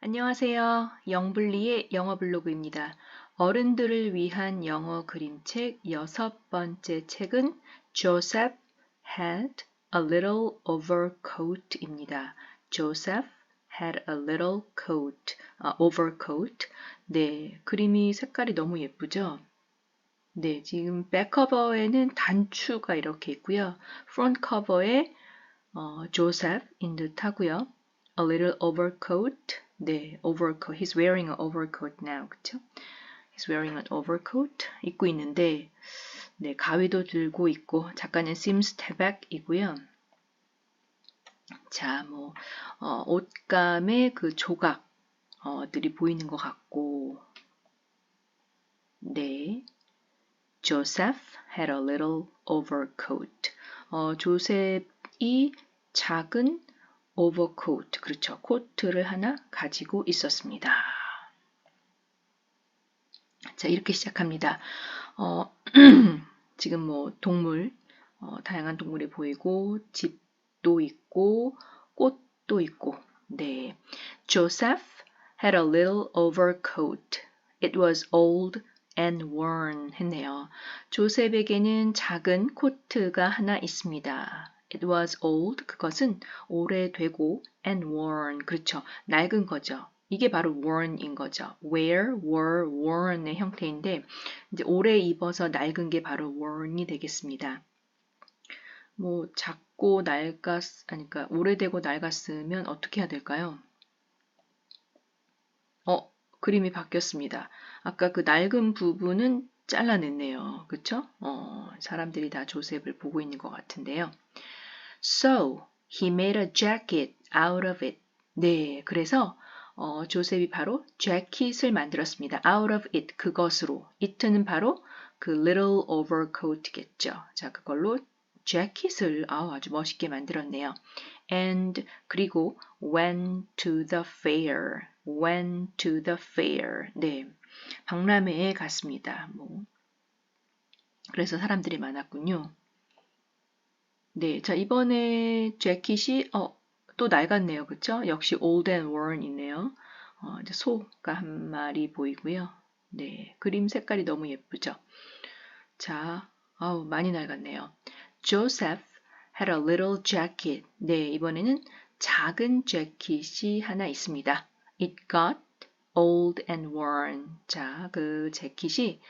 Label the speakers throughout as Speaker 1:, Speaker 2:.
Speaker 1: 안녕하세요. 영블리의 영어 블로그입니다. 어른들을 위한 영어 그림책 여섯 번째 책은 Joseph had a little overcoat입니다. Joseph had a little coat, 아, overcoat. 네, 그림이 색깔이 너무 예쁘죠? 네, 지금 백 커버에는 단추가 이렇게 있고요. 프론트 커버에 어, Joseph인 듯 하고요. A little overcoat. 네, overcoat. He's wearing an overcoat now. 그쵸? He's wearing an overcoat. 입고 있는데, 네, 가위도 들고 있고, 작가는 Sim Steback이고요. 자, 뭐, 어, 옷감의 그 조각들이 보이는 것 같고, 네. Joseph had a little overcoat. 어, 조셉이 작은 overcoat, 그렇죠. 코트를 하나 가지고 있었습니다. 자, 이렇게 시작합니다. 어, 지금 뭐 동물, 어, 다양한 동물이 보이고 집도 있고 꽃도 있고 네. Joseph had a little overcoat. It was old and worn 했네요. 조셉에게는 작은 코트가 하나 있습니다. It was old. 그것은 오래되고 and worn. 그렇죠. 낡은 거죠. 이게 바로 worn인 거죠. wear, were, worn의 형태인데 이제 오래 입어서 낡은 게 바로 worn이 되겠습니다. 뭐 작고 낡았 아니 그러니까 오래되고 낡았으면 어떻게 해야 될까요? 어, 그림이 바뀌었습니다. 아까 그 낡은 부분은 잘라냈네요. 그쵸? 어, 사람들이 다 조셉을 보고 있는 것 같은데요. So, he made a jacket out of it. 네, 그래서 어, 조셉이 바로 재킷을 만들었습니다. out of it, 그것으로. it는 바로 그 little overcoat겠죠. 자, 그걸로 재킷을 아, 아주 멋있게 만들었네요. and 그리고 went to the fair. went to the fair. 네. 박람회에 갔습니다. 뭐. 그래서 사람들이 많았군요. 네, 자 이번에 재킷이 어, 또 낡았네요, 그쵸? 역시 old and worn 있네요. 어, 소가 한 마리 보이고요. 네, 그림 색깔이 너무 예쁘죠? 자, 아우 많이 낡았네요. Joseph had a little jacket. 네, 이번에는 작은 재킷이 하나 있습니다. It got old and worn. 자, 그 재킷이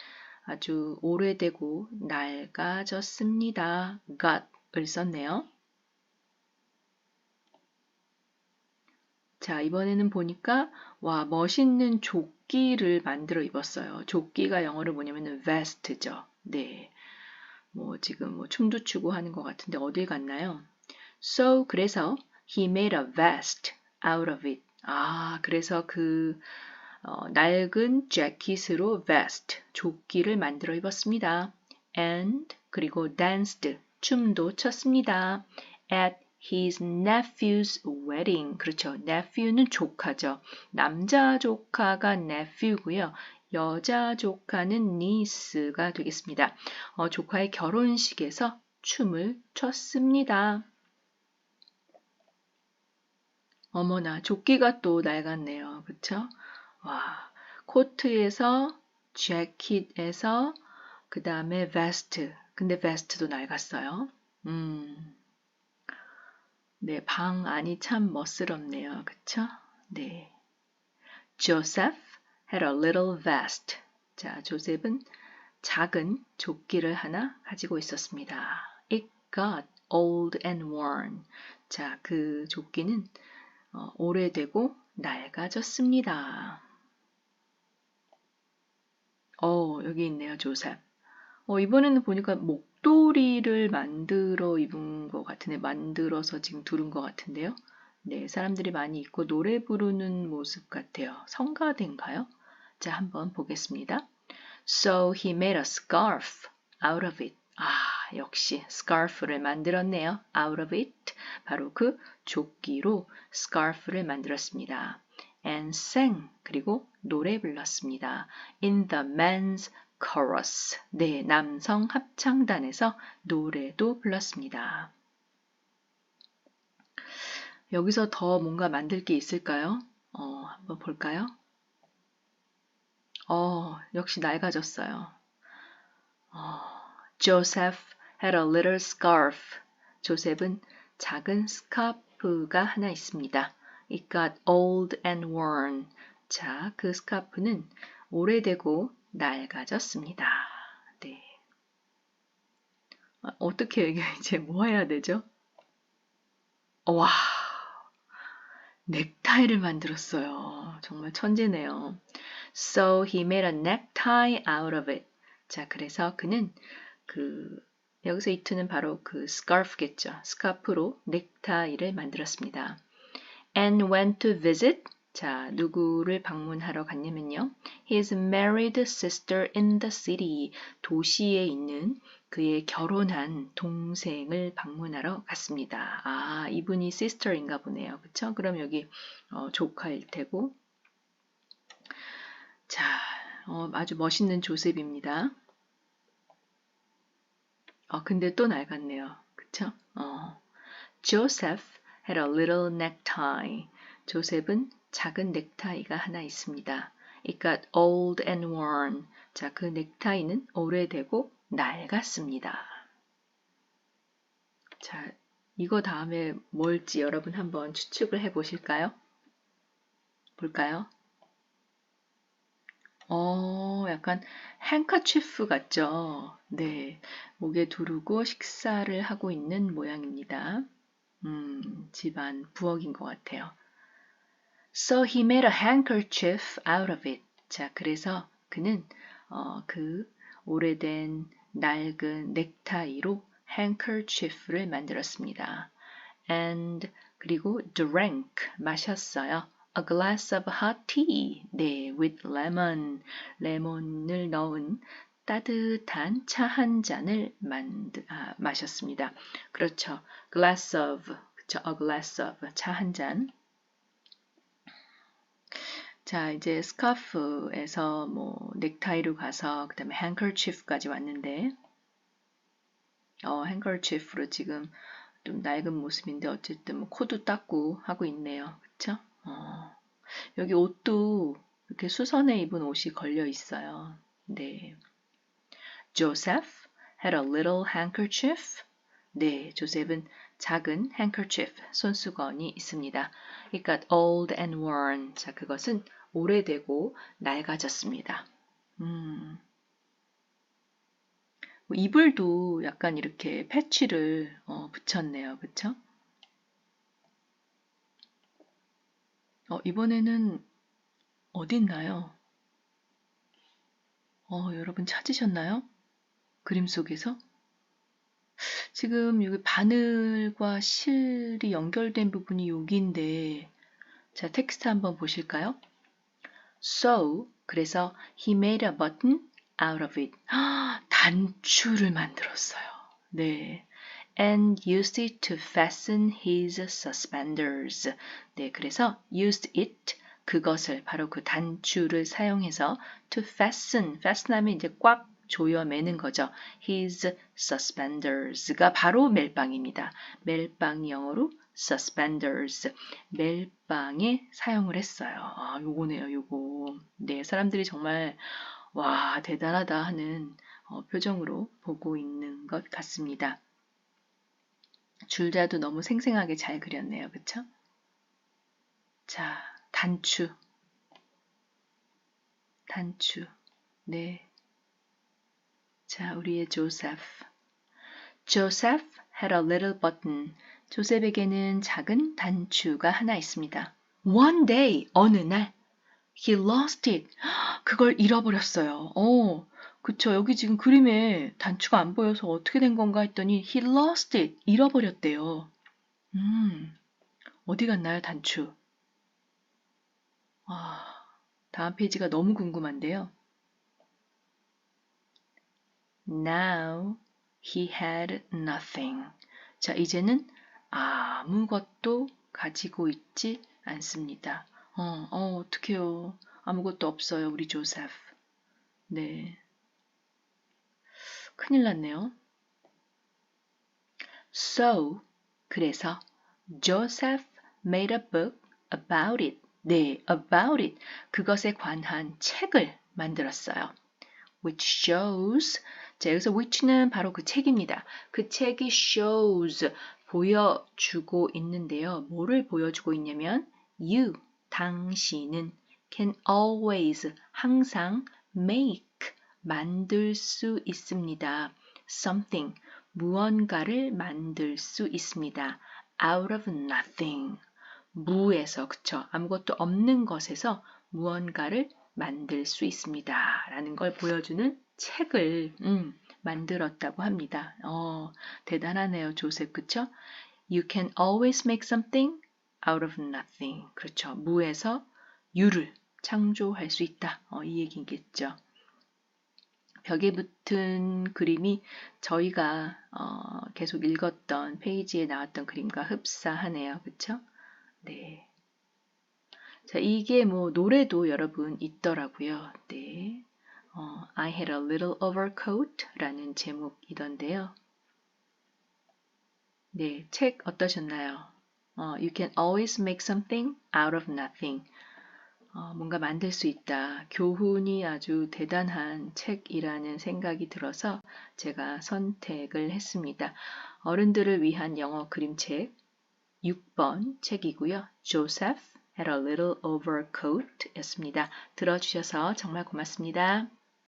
Speaker 1: 아주 오래되고 낡아졌습니다. got을 썼네요. 자, 이번에는 보니까 와, 멋있는 조끼를 만들어 입었어요. 조끼가 영어로 뭐냐면 vest죠. 네. 뭐 지금 뭐 춤도 추고 하는 것 같은데 어딜 갔나요? So 그래서 he made a vest out of it. 아, 그래서 그 어, 낡은 재킷으로 vest, 조끼를 만들어 입었습니다. and 그리고 danced, 춤도 췄습니다. at his nephew's wedding. 그렇죠. nephew는 조카죠. 남자 조카가 nephew고요. 여자 조카는 niece가 되겠습니다. 어, 조카의 결혼식에서 춤을 췄습니다. 어머나, 조끼가 또 낡았네요. 그쵸? 와, 코트에서, 재킷에서, 그 다음에 베스트. 근데 베스트도 낡았어요. 음. 네, 방 안이 참 멋스럽네요. 그쵸? 네. Joseph had a little vest. 자, 조셉은 작은 조끼를 하나 가지고 있었습니다. It got old and worn. 자, 그 조끼는 어, 오래되고 낡아졌습니다. 어, 여기 있네요, 조셉. 어, 이번에는 보니까 목도리를 만들어 입은 것 같은데, 만들어서 지금 두른 것 같은데요. 네, 사람들이 많이 입고 노래 부르는 모습 같아요. 성가대인가요? 자, 한번 보겠습니다. So he made a scarf out of it. 아, 역시 scarf를 만들었네요. out of it. 바로 그 조끼로 scarf를 만들었습니다. And sang 그리고 노래 불렀습니다. in the men's chorus. 네, 남성 합창단에서 노래도 불렀습니다. 여기서 더 뭔가 만들 게 있을까요? 어, 한번 볼까요? 어, 역시 낡아졌어요. 어, Joseph had a little scarf. 조셉은 작은 스카프가 하나 있습니다. It got old and worn. 자, 그 스카프는 오래되고 낡아졌습니다. 네. 아, 어떻게 이제 뭐 해야 되죠? 와, 넥타이를 만들었어요. 정말 천재네요. So he made a necktie out of it. 자, 그래서 그는 그 여기서 이트는 바로 그 scarf겠죠. 스카프로 넥타이를 만들었습니다. And went to visit. 자, 누구를 방문하러 갔냐면요. His married sister in the city. 도시에 있는 그의 결혼한 동생을 방문하러 갔습니다. 아, 이분이 sister인가 보네요. 그쵸? 그럼 여기 어, 조카일 테고. 자, 어, 아주 멋있는 조셉입니다. 어, 근데 또 낡았네요. 그쵸? 어. Joseph had a little necktie. 조셉은 작은 넥타이가 하나 있습니다. It got old and worn. 자, 그 넥타이는 오래되고 낡았습니다. 자, 이거 다음에 뭘지 여러분 한번 추측을 해 보실까요? 볼까요? 어, 약간 행카치프 같죠? 네. 목에 두르고 식사를 하고 있는 모양입니다. 음, 집안 부엌인 것 같아요. So he made a handkerchief out of it. 자, 그래서 그는 어, 그 오래된 낡은 넥타이로 handkerchief를 만들었습니다. And 그리고 drank 마셨어요. A glass of hot tea. 네, with lemon. 레몬을 넣은 따뜻한 차 한 잔을 만드, 아, 마셨습니다. 그렇죠. glass of. 그렇죠. a glass of. 차 한 잔. 자, 이제 스카프에서 뭐 넥타이로 가서 그다음에 handkerchief까지 왔는데 어, handkerchief로 지금 좀 낡은 모습인데 어쨌든 뭐 코도 닦고 하고 있네요. 그쵸? 어, 여기 옷도 이렇게 수선에 입은 옷이 걸려 있어요. 네. Joseph had a little handkerchief. 네, 조셉은 작은 handkerchief, 손수건이 있습니다. It got old and worn. 자, 그것은 오래되고 낡아졌습니다. 음. 뭐 이불도 약간 이렇게 패치를 어, 붙였네요. 그쵸? 어, 이번에는 어디 있나요? 어, 여러분 찾으셨나요? 그림 속에서? 지금 여기 바늘과 실이 연결된 부분이 여기인데, 자, 텍스트 한번 보실까요? So, 그래서 he made a button out of it. 단추를 만들었어요. 네. and used it to fasten his suspenders. 네, 그래서 used it 그것을 바로 그 단추를 사용해서 to fasten, fasten하면 이제 꽉 조여 매는 거죠. his suspenders가 바로 멜빵입니다. 멜빵 영어로 suspenders, 멜빵에 사용을 했어요. 아, 요거네요, 요거. 네, 사람들이 정말 와, 대단하다 하는 어, 표정으로 보고 있는 것 같습니다. 줄자도 너무 생생하게 잘 그렸네요. 그쵸? 자, 단추. 단추. 네. 자, 우리의 조셉. Joseph had a little button. 조셉에게는 작은 단추가 하나 있습니다. One day, 어느 날, he lost it. 그걸 잃어버렸어요. 어, 그쵸. 여기 지금 그림에 단추가 안 보여서 어떻게 된 건가 했더니 he lost it. 잃어버렸대요. 음, 어디 갔나요, 단추? 아, 다음 페이지가 너무 궁금한데요. Now he had nothing. 자, 이제는 아무것도 가지고 있지 않습니다. 어, 어, 어떡해요. 아무것도 없어요, 우리 조셉. 네. 큰일 났네요. So, 그래서 Joseph made a book about it. 네, about it. 그것에 관한 책을 만들었어요. which shows 자, 여기서 which는 바로 그 책입니다. 그 책이 shows 보여주고 있는데요. 뭐를 보여주고 있냐면 you 당신은 can always 항상 make 만들 수 있습니다. something 무언가를 만들 수 있습니다. out of nothing 무에서 그쵸 아무것도 없는 것에서 무언가를 만들 수 있습니다. 라는 걸 보여주는 책을 음, 만들었다고 합니다. 어, 대단하네요, 조셉. 그쵸? You can always make something out of nothing. 그렇죠. 무에서 유를 창조할 수 있다. 어, 이 얘기겠죠. 벽에 붙은 그림이 저희가 어, 계속 읽었던 페이지에 나왔던 그림과 흡사하네요. 그쵸? 네. 자, 이게 뭐 노래도 여러분 있더라고요. 네. 어, I had a little overcoat 라는 제목이던데요. 네, 책 어떠셨나요? 어, you can always make something out of nothing. 어, 뭔가 만들 수 있다. 교훈이 아주 대단한 책이라는 생각이 들어서 제가 선택을 했습니다. 어른들을 위한 영어 그림책 6번 책이고요. Joseph had a little overcoat 였습니다. 들어주셔서 정말 고맙습니다.